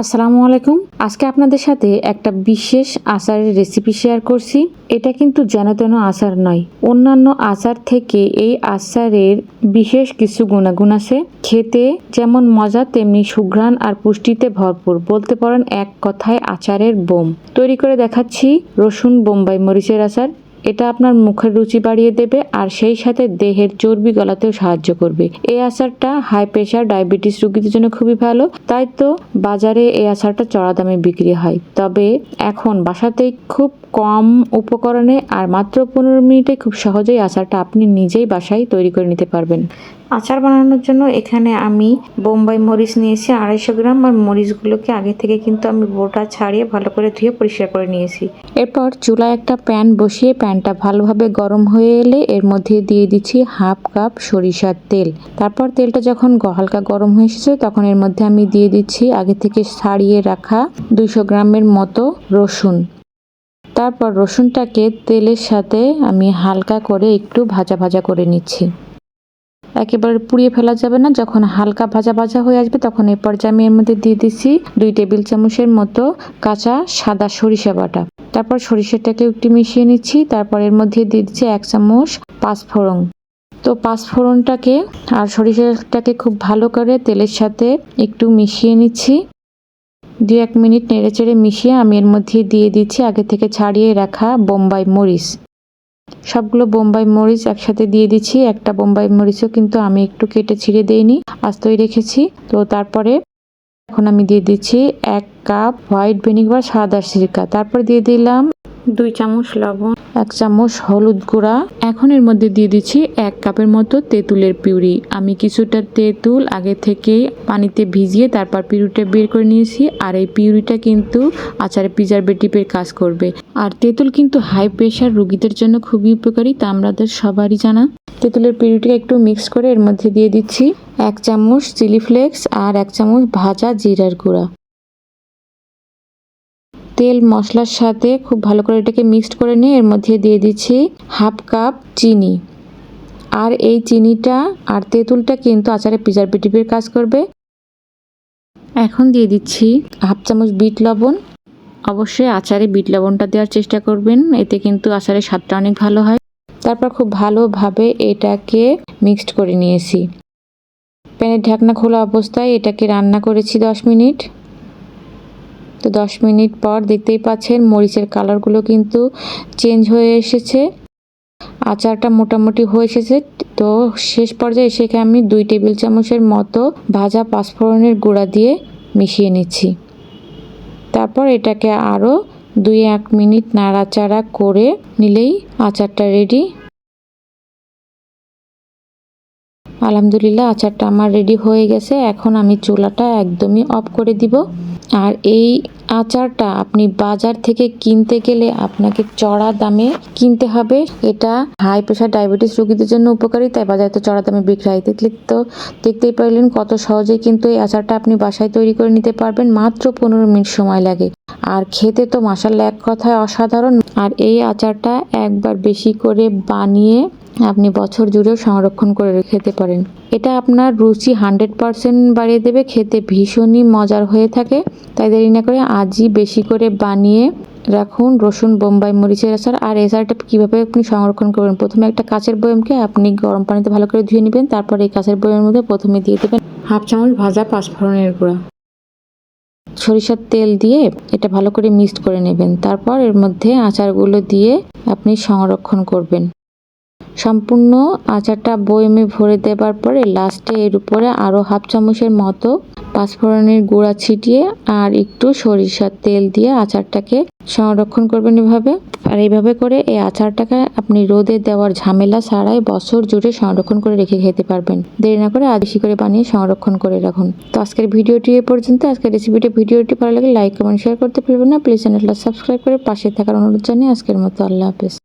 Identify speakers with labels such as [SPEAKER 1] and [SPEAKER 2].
[SPEAKER 1] আসসালামু আলাইকুম। আজকে আপনাদের সাথে একটা বিশেষ আচারের রেসিপি শেয়ার করছি। এটা কিন্তু যেন তেন আচার নয়, অন্যান্য আচার থেকে এই আচারের বিশেষ কিছু গুণাগুণ আছে। খেতে যেমন মজা, তেমনি সুঘ্রাণ আর পুষ্টিতে ভরপুর। বলতে পারেন এক কথায় আচারের বোম। তৈরি করে দেখাচ্ছি রসুন, বোম্বাই মরিচের আচার। এটা আপনার মুখের রুচি বাড়িয়ে দেবে আর সেই সাথে দেহের চর্বি গলাতেও সাহায্য করবে। এই আচারটা হাই প্রেশার ডায়াবেটিস রোগীদের জন্য খুবই ভালো। তাই তো বাজারে এই আচারটা চড়া দামে বিক্রি হয়। তবে এখন বাসাতেই খুব কম উপকরণে আর মাত্র পনেরো মিনিটে খুব সহজেই আচারটা আপনি নিজেই বাসায় তৈরি করে নিতে পারবেন। আচার বানানোর জন্য এখানে আমি বোম্বাই মরিচ নিয়েছি, আড়াইশো গ্রাম। আর মরিচগুলোকে আগে থেকে কিন্তু আমি বোটা ছাড়িয়ে ভালো করে ধুয়ে পরিষ্কার করে নিয়েছি। এরপর চুলায় একটা প্যান বসিয়ে প্যানটা ভালোভাবে গরম হয়ে এলে এর মধ্যে দিয়ে দিচ্ছি হাফ কাপ সরিষার তেল। তারপর তেলটা যখন হালকা গরম হয়ে এসেছে, তখন এর মধ্যে আমি দিয়ে দিচ্ছি আগে থেকে ছাড়িয়ে রাখা দুইশো গ্রামের মতো রসুন। তারপর রসুনটাকে তেলের সাথে আমি হালকা করে একটু ভাজা ভাজা করে নিচ্ছি। একেবারে পুড়িয়ে ফেলা যাবে না। যখন হালকা ভাজা ভাজা হয়ে আসবে, তখন এই পর্যায়ে আমি এর মধ্যে দিয়ে দিচ্ছি দুই টেবিল চামচের মতো কাঁচা সাদা সরিষা বাটা। তারপর সরিষাটাকে একটু মিশিয়ে নিচ্ছি। তারপর এর মধ্যে দিয়ে দিচ্ছি এক চামচ পাঁচফোড়ন। তো পাঁচফোড়নটাকে আর সরিষাটাকে খুব ভালো করে তেলের সাথে একটু মিশিয়ে নিচ্ছি। দু এক মিনিট নেড়েচেড়ে মিশিয়ে আমি এর মধ্যে দিয়ে দিচ্ছি আগে থেকে ছাড়িয়ে রাখা বোম্বাই মরিচ। সবগুলো বোম্বাই মরিচ একসাথে দিয়ে দিচ্ছি। একটা বোম্বাই মরিচও কিন্তু আমি একটু কেটে ছিঁড়ে দেইনি, আস্তই রেখেছি। তো তারপরে এখন আমি দিয়ে দিচ্ছি এক কাপ হোয়াইট ভিনিগার সাদা সিরকা। তারপর দিয়ে দিলাম দুই চামচ লবণ, এক চামচ হলুদ গুঁড়া। এখন এর মধ্যে দিয়ে দিচ্ছি এক কাপের মতো তেঁতুলের পিউরি। আমি কিছুটা তেঁতুল আগে থেকেই পানিতে ভিজিয়ে তারপর পিউরিটা বের করে নিয়েছি। আর এই পিউরিটা কিন্তু আচারে প্রিজারভেটিভের কাজ করবে। আর তেঁতুল কিন্তু হাই প্রেশার রোগীদের জন্য খুবই উপকারী, তা আমাদের সবারই জানা। তেঁতুলের পিউরিটা একটু মিক্স করে এর মধ্যে দিয়ে দিচ্ছি। এক চামচ চিলি ফ্লেক্স আর এক চামচ ভাজা জিরার গুঁড়া। তেল, মশলার সাথে খুব ভালো করে এটাকে মিক্সড করে নিয়ে এর মধ্যে দিয়ে দিচ্ছি হাফ কাপ চিনি। আর এই চিনিটা আর তেঁতুলটা কিন্তু আচারে প্রিজারভেটিভের কাজ করবে। এখন দিয়ে দিচ্ছি হাফ চামচ বিট লবণ। অবশ্যই আচারে বিট লবণটা দেওয়ার চেষ্টা করবেন, এতে কিন্তু আচারের স্বাদটা অনেক ভালো হয়। তারপর খুব ভালোভাবে এটাকে মিক্সড করে নিয়েছি। প্যানের ঢাকনা খোলা অবস্থায় এটাকে রান্না করেছি দশ মিনিট। তো দশ মিনিট পর দেখতেই পাচ্ছেন মরিচের কালারগুলো কিন্তু চেঞ্জ হয়ে এসেছে। আচারটা মোটামুটি হয়ে এসেছে। তো শেষ পর্যায়ে এসে আমি দুই টেবিল চামচের মতো ভাজা পাঁচফোড়নের গুঁড়া দিয়ে মিশিয়ে নিচ্ছি। তারপর এটাকে আরও দুই এক মিনিট নাড়াচাড়া করে নিলেই আচারটা রেডি আলহামদুলিল্লাহ, আচারটা আমার রেডি হয়ে গেছে। এখন আমি চুলাটা একদমই অফ করে দিব। আর এই আচারটা আপনি বাজার থেকে কিনতে গেলে আপনাকে চড়া দামে কিনতে হবে। এটা হাই প্রেশার ডায়াবেটিস রোগীদের জন্য উপকারী, তাই বাজারে তো চড়া দামে বিক্রি হয়। দেখলে তো দেখতেই পারলেন কত সহজেই কিন্তু এই আচারটা আপনি বাসায় তৈরি করে নিতে পারবেন। মাত্র পনেরো মিনিট সময় লাগে। আর খেতে তো মাসাল্লা এক কথায় অসাধারণ। আর এই আচারটা একবার বেশি করে বানিয়ে আপনি বছর জুড়েও সংরক্ষণ করে খেতে পারেন। এটা আপনার রুচি হান্ড্রেড পারসেন্ট বাড়িয়ে দেবে, খেতে ভীষণই মজার হয়ে থাকে। তাই দেরি না করে আজই বেশি করে বানিয়ে রাখুন রসুন, বোম্বাই, মরিচের আচার। আর এই আচারটা কীভাবে আপনি সংরক্ষণ করবেন? প্রথমে একটা কাঁচের বয়মকে আপনি গরম পানিতে ভালো করে ধুয়ে নেবেন। তারপর এই কাঁচের বয়মের মধ্যে প্রথমে দিয়ে দেবেন হাফ চামচ ভাজা পাঁচফোড়নের গুঁড়া। সরিষার তেল দিয়ে এটা ভালো করে মিক্সড করে নেবেন। তারপর এর মধ্যে আচারগুলো দিয়ে আপনি সংরক্ষণ করবেন। সম্পূর্ণ আচারটা বয়মে ভরে দেবার পরে লাস্টে এর উপরে আরও হাফ চামচের মতো পাঁচফোড়নের গুঁড়া ছিটিয়ে আর একটু সরিষার তেল দিয়ে আচারটাকে সংরক্ষণ করবেন এভাবে। আর এইভাবে করে এই আচারটাকে আপনি রোদে দেওয়ার ঝামেলা ছাড়াই বছর জুড়ে সংরক্ষণ করে রেখে খেতে পারবেন। দেরি না করে আজ বেশি করে বানিয়ে সংরক্ষণ করে রাখুন। তো আজকের ভিডিওটি এ পর্যন্ত। আজকের রেসিপিটি ভিডিওটি ভালো লাগলে লাইক কমেন্ট শেয়ার করতে ভুলবেন না। প্লিজ চ্যানেলটা সাবস্ক্রাইব করে পাশে থাকার অনুরোধ জানিয়ে আজকের মতো আল্লাহ হাফেজ।